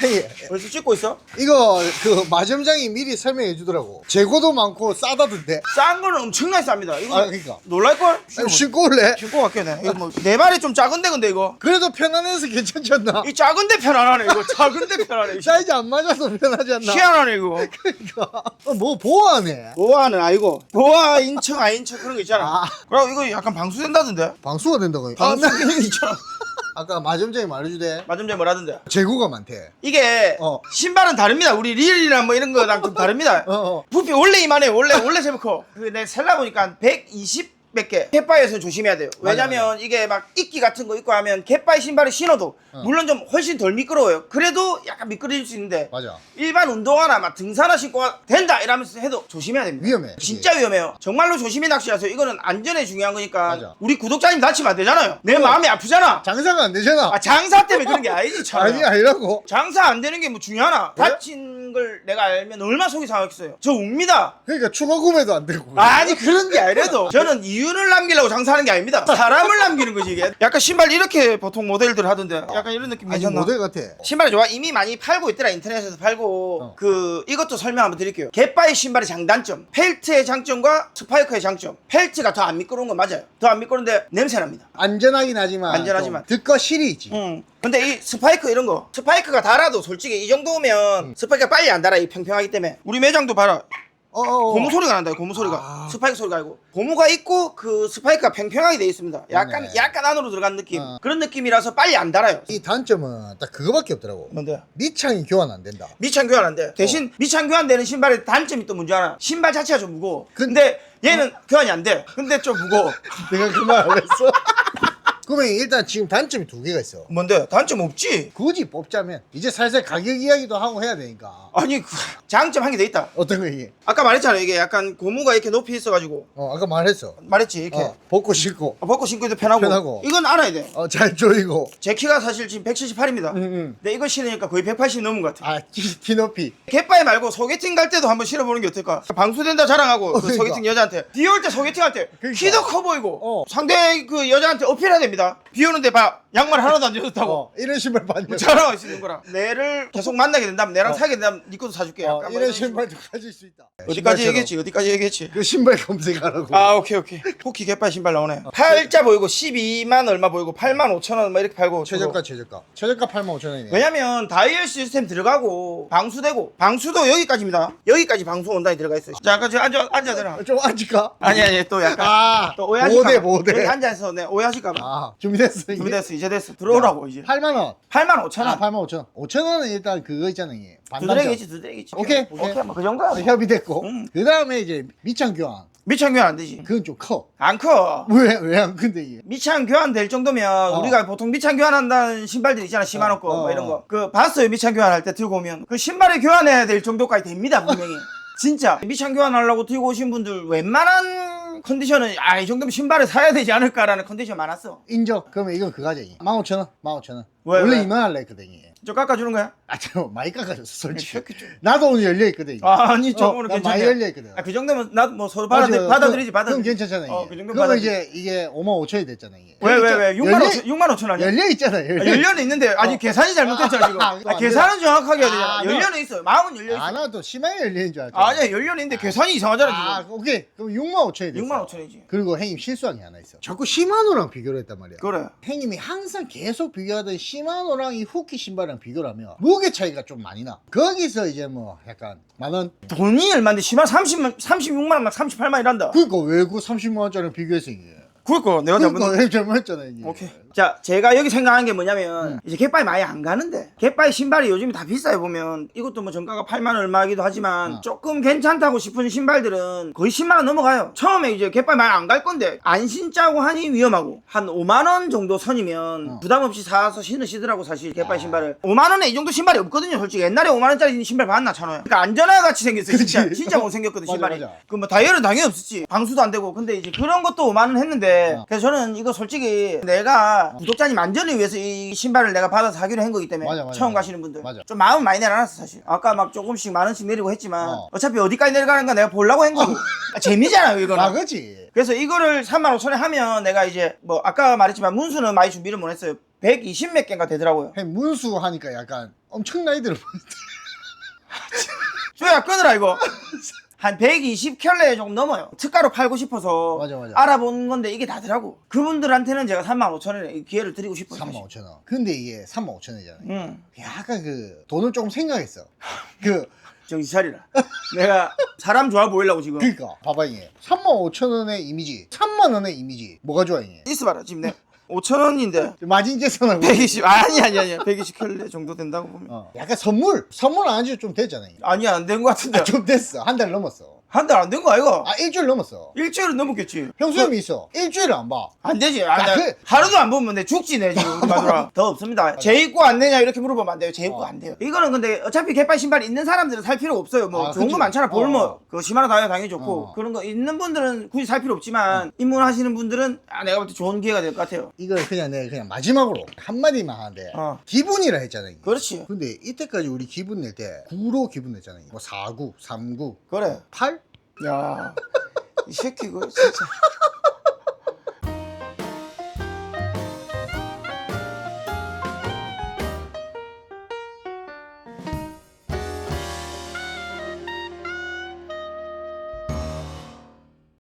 형님 벌써 찍고 있어? 이거 그 마점장이 미리 설명해 주더라고 재고도 많고 싸다던데 싼 거는 엄청나게 쌉니다. 이거 아 그러니까 놀랄걸? 아니, 신고 올래? 신고 갈게 내. 이거 뭐내 발이 좀 작은데 근데 이거. 그래도 편안해서 괜찮지 않나? 이 작은데 편안하네 이거. 작은데 편안해. 이 사이즈 안 맞아서 편하지 않나? 희한하네 이거. 그러니까 어, 뭐 보호하네 보아는 아니고 보아 인척 아인척 그런 거 있잖아. 아. 그리고 이거 약간 방수된다던데. 방수가 된다고 아, 방수 있잖아. 아까 마점장이 말해주대 맞음제 뭐라던데. 재고가 많대 이게 어. 신발은 다릅니다. 우리 릴이나 뭐 이런 거랑 좀 다릅니다. 어, 어. 부피 원래 이만해. 원래 원래 제일 커. 그내 살라 보니까 120 몇 개. 갯바에서 조심해야 돼요. 맞아, 왜냐면 이게 막 이끼 같은 거 입고 하면 갯바에 신발을 신어도 어. 물론 좀 훨씬 덜 미끄러워요. 그래도 약간 미끄러질 수 있는데 맞아 일반 운동화나 막 등산화 신고 된다 이러면서 해도 조심해야 됩니다. 위험해 진짜 위험해요. 정말로 조심히 낚시하세요. 이거는 안전에 중요한 거니까 맞아. 우리 구독자님 다치면 안 되잖아요. 내 그래. 마음이 아프잖아. 장사가 안 되잖아 아 장사 때문에 그런 게 아니지 참. 아니 아니라고 장사 안 되는 게 뭐 중요하나? 그래? 다친 걸 내가 알면 얼마나 속이 상하겠어요. 저 웁니다. 그러니까 추가 구매도 안 되고 아니 그런 게 아니라도 저는 이 윤을 남기려고 장사하는 게 아닙니다. 사람을 남기는 거지 이게. 약간 신발 이렇게 보통 모델들 하던데 약간 이런 느낌 아니 괜찮나? 모델 같아 신발이 좋아 이미 많이 팔고 있더라 인터넷에서 팔고 어. 그 이것도 설명 한번 드릴게요 갯바의 신발의 장단점 펠트의 장점과 스파이크의 장점 펠트가 더 안 미끄러운 건 맞아요 더 안 미끄러운데 냄새납니다 안전하긴 하지만 안전하지만. 좀 듣거 실이 있지 음. 근데 이 스파이크 이런 거 스파이크가 달아도 솔직히 이 정도면 음. 스파이크가 빨리 안 달아 이 평평하기 때문에 우리 매장도 봐라 어어어 고무 소리가 난다 고무 소리가 아. 스파이크 소리가 아니고 고무가 있고 그 스파이크가 평평하게 돼 있습니다 약간 맞네. 약간 안으로 들어간 느낌 어. 그런 느낌이라서 빨리 안 달아요 이 단점은 딱 그거밖에 없더라고 뭔데 밑창이 교환 안 된다 미창 교환 안 돼. 대신 어. 미창 교환되는 신발의 단점이 또 뭔지 알아? 신발 자체가 좀 무거워. 근- 근데 얘는 교환이 안 돼. 근데 좀 무거워. 내가 그 말 안 했어 그러면 일단 지금 단점이 두 개가 있어 뭔데? 단점 없지? 굳이 뽑자면 이제 살살 가격 이야기도 하고 해야 되니까 아니, 그 장점 한개돼 있다. 어떤 거 이게 아까 말했잖아. 이게 약간 고무가 이렇게 높이 있어가지고. 어 아까 말했어 말했지, 이렇게. 어, 벗고 신고 어, 벗고 신고도 편하고. 편하고. 이건 알아야 돼. 어 잘 조이고 제 키가 사실 지금 178입니다. 응 응 근데 이거 신으니까 거의 180 넘은 것 같아. 아 키, 키 높이 갯바에 말고 소개팅 갈 때도 한번 신어보는 게 어떨까? 방수된다 자랑하고 어, 그 그러니까. 소개팅 여자한테 비 올 때 소개팅 할 때 그러니까. 키도 커 보이고 어. 상대 그 여자한테 어필해야 됩니다. 비 오는데 봐 양말 하나도 안 젖었다고 어 이런 신발 뭐 자랑할 수 있는 거라. 내를 계속 만나게 된다면 내랑 어. 사귀게 된다면 네 것도 사줄게. 어, 약간 뭐 이런. 신발도 가질 수 있다 어디까지 신발처럼. 얘기했지? 어디까지 얘기했지? 그 신발 검색하라고 아 오케이 오케이. 토끼 갯발 신발 나오네. 팔자 보이고 12만 얼마 보이고 8만 5천 원 막 이렇게 팔고. 최저가 최저가 최저가 8만 5천 원이네 왜냐면 다이얼 시스템 들어가고 방수되고 방수도 여기까지입니다. 여기까지 방수 원단이 들어가 있어요. 자, 아까 저 앉아 앉아더라. 좀 앉을까? 아니 아니 또 약간 아 또 오해하실까 모대 봐. 모대 여기 앉아서 네 오해하실까 봐. 아 준비됐어 이게? 준비됐어 이제 됐어. 들어오라고 이제. 8만 원. 8만 5천 아, 원 8만 5천 원. 5천 원은 일단 그거 있잖아 이게. 두드레기지 두드레기지. 오케이, 오케이 오케이. 뭐그 정도야 뭐. 협의됐고. 음. 그 다음에 이제 밑창 교환. 미창 교환 안 되지. 그건 좀 커. 안 커. 왜 왜 안 큰데 이게? 미창 교환 될 정도면 우리가 보통 미창 교환한다는 신발들 있잖아 거 어, 뭐 어, 이런 어. 거. 그 봤어요 미창 교환할 때 들고 오면? 그 신발을 교환해야 될 정도까지 됩니다 분명히. 진짜. 미창 교환하려고 들고 오신 분들 웬만한 컨디션은 아 이 정도면 신발을 사야 되지 않을까라는 컨디션 많았어. 인정. 그러면 이건 그거지 15,000원 15,000원 왜, 원래 왜? 2만 할래 했거든 이게 저 깎아주는 거야? 아 잠깐 많이 깎아줬어 솔직히. 새끼 좀. 나도 오늘 열려있거든 이게. 아니 저 어, 오늘 난 괜찮아 많이 열려있거든. 아, 그 정도면 나도 뭐 서로. 받아들, 받아들이지 받아들이지. 그럼 괜찮잖아 이게. 어, 그 정도면 그러면 받아들이지. 이제 이게 5만 5천이 됐잖아 이게. 왜왜 왜? 6만 열려- 5천 6만 5천 아니야? 열려있잖아 아, 열려. 연료는 있는데 아니 어. 계산이 잘못됐잖아 지금 아, 이거 아, 안 계산은 정확하게 해야 되잖아 아, 연료는 있어요. 마음은 열려 있어. 아 나도 심하게 열리는 줄 알았지 아니야 연료는 있는데 계산이 이상하잖아 아 지금. 오케이. 그럼 6만 5천이 됐어. 6만 5천이지. 그리고 형님 실수한 게 하나 있어. 자꾸 시마노랑 비교를 했단 말이야. 그래. 형님이 항상 계속 비교하던 시마 노랑 이 후키 신발이랑 비교를 하면 무게 차이가 좀 많이 나. 거기서 이제 뭐 약간 만원 돈이 얼마인데? 10만 30만 36만 원막 38만 이란다. 그니까 왜 그 30만 원짜리 비교해서 이게? 그러니까 내가 잘못 그니까 형 잘못했잖아 이게. 오케이. 자, 제가 여기 생각한 게 뭐냐면, 음. 이제 갯바위 많이 안 가는데, 갯바위 신발이 요즘 다 비싸요, 보면. 이것도 뭐 정가가 8만원 얼마이기도 하지만, 어. 조금 괜찮다고 싶은 신발들은 거의 10만 원 넘어가요. 처음에 이제 갯바위 많이 안 갈 건데, 안 신자고 하니 위험하고, 한 5만 원 정도 선이면, 어. 부담 없이 사서 신으시더라고, 사실, 갯바위 신발을. 5만 원에 이 정도 신발이 없거든요, 솔직히. 옛날에 5만 원짜리 신발 봤나, 찬호야. 그러니까 안전화 같이 생겼어요, 진짜. 진짜 못 생겼거든, 맞아, 신발이. 그 뭐 다이얼은 당연히 없었지. 방수도 안 되고. 근데 이제 그런 것도 5만 원 했는데, 어. 그래서 저는 이거 솔직히 내가 구독자님 안전을 위해서 이 신발을 내가 받아서 사기로 한 거기 때문에 맞아, 맞아, 처음 맞아. 가시는 분들 맞아. 좀 마음 많이 내려놨어 사실 아까 막 조금씩 만 원씩 내리고 했지만 어. 어. 차피 어디까지 내려가는가 내가 보려고 한 거고 아, 재미잖아요 이거는 아 그지 그래서 이거를 3만 5천에 하면 내가 이제 뭐 아까 말했지만 문수는 많이 준비를 못 했어요 120 몇 개인가 되더라고요. 형 문수 하니까 약간 엄청 나이 들어 보이는데. 조야 끊으라 이거. 한 120켤레 조금 넘어요. 특가로 팔고 싶어서 맞아, 맞아. 알아본 건데 이게 다더라고. 그분들한테는 제가 35,000원에 기회를 드리고 싶어요. 3만 5천 원. 근데 이게 3만 5천 원이잖아요. 응. 약간 그 돈을 조금 생각했어. 그 정신 차리라. 내가 사람 좋아 보이려고 지금. 그니까 봐봐 이게 3만 5천 원의 이미지, 3만 원의 이미지 뭐가 좋아 이게? 있어봐라 지금 내 5,000원인데 마진 재산하고 120 아니 아니 아니 120 켤레 정도 된다고 보면 어. 약간 선물 선물 안 한지 좀 됐잖아. 이게. 아니야 안된거 같은데 아, 좀 됐어. 한 달 넘었어. 한 달 안 된 거 아이가? 아 일주일 넘었어. 일주일은 넘었겠지. 형수님이 있어. 일주일을 안 봐. 안 되지. 아, 야, 나 그- 하루도 안 보면 내 죽지 내 지금 마누라. 더 없습니다. 재입고 안 되냐 이렇게 물어보면 안 돼요. 재입고 어. 안 돼요. 이거는 근데 어차피 개판 신발 있는 사람들은 살 필요 없어요. 뭐 아, 좋은 그치. 거 많잖아. 어. 볼머 그 시마라 다이아 당연히 좋고 어. 그런 거 있는 분들은 굳이 살 필요 없지만 입문하시는 분들은 아 내가 볼 때 좋은 기회가 될 것 같아요. 이걸 그냥 내가 그냥 마지막으로 한 마디만 하는데 어. 기분이라 했잖아. 이게. 그렇지. 근데 이때까지 우리 기분 낼 때 9로 기분 냈잖아요. 뭐 4구, 3구, 그래. 8? 야. 이 새끼 그 진짜